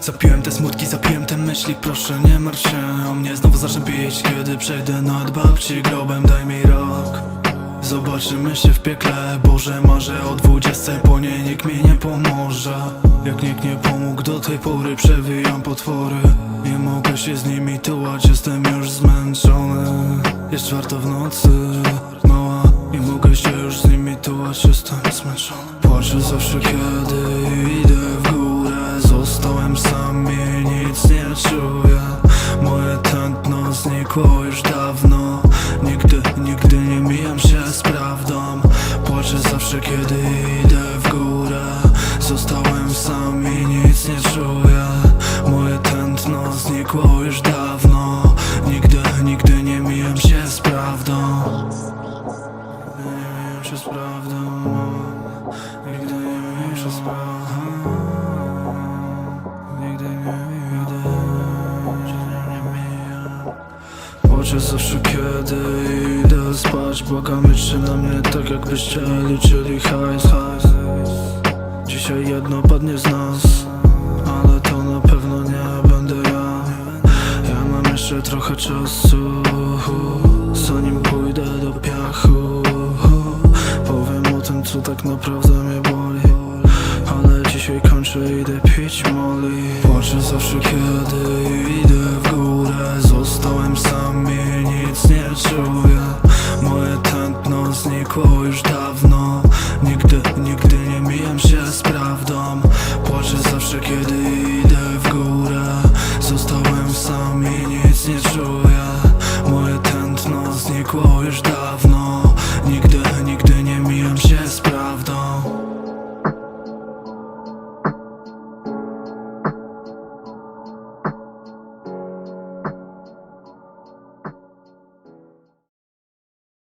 Zapiłem te smutki, zapiłem te myśli, proszę nie martw się o mnie. Znowu zacznę pić, kiedy przejdę nad babci grobem, daj mi rok. Zobaczymy się w piekle, Boże marzę o dwudziestce Po niej nikt mi nie pomoże. Jak nikt nie pomógł do tej pory Przewijam potwory. Nie mogę się z nimi tułać, jestem już zmęczony. Jest czwarta w nocy, mała Nie mogę się już z nimi tułać, jestem zmęczony. Płaczę zawsze kiedy Moje tętno znikło już dawno. Nigdy, nigdy nie mijam się z prawdą. Płaczę zawsze kiedy idę w górę. Zostałem sam i nic nie czuję. Moje tętno znikło już dawno. Nigdy, nigdy nie mijam się z prawdą. Nie mijam się z prawdą. Nigdy nie mijam się z prawdą Zawsze kiedy idę spać. Błagam liczcie na mnie tak jakbyście liczyli hajs, hajs Dzisiaj jedno padnie z nas Ale to na pewno nie będę ja. Ja mam jeszcze trochę czasu Zanim pójdę do piachu. Powiem o tym co tak naprawdę mnie boli. Ale dzisiaj kończę, idę pić moli Płaczę zawsze kiedy idę w górę ucichło już dawno. Nigdy, nigdy nie mijam się z prawdą. Płaczę zawsze kiedy idę w górę. Zostałem sam i nic nie czuję. Moje tętno znikło już dawno.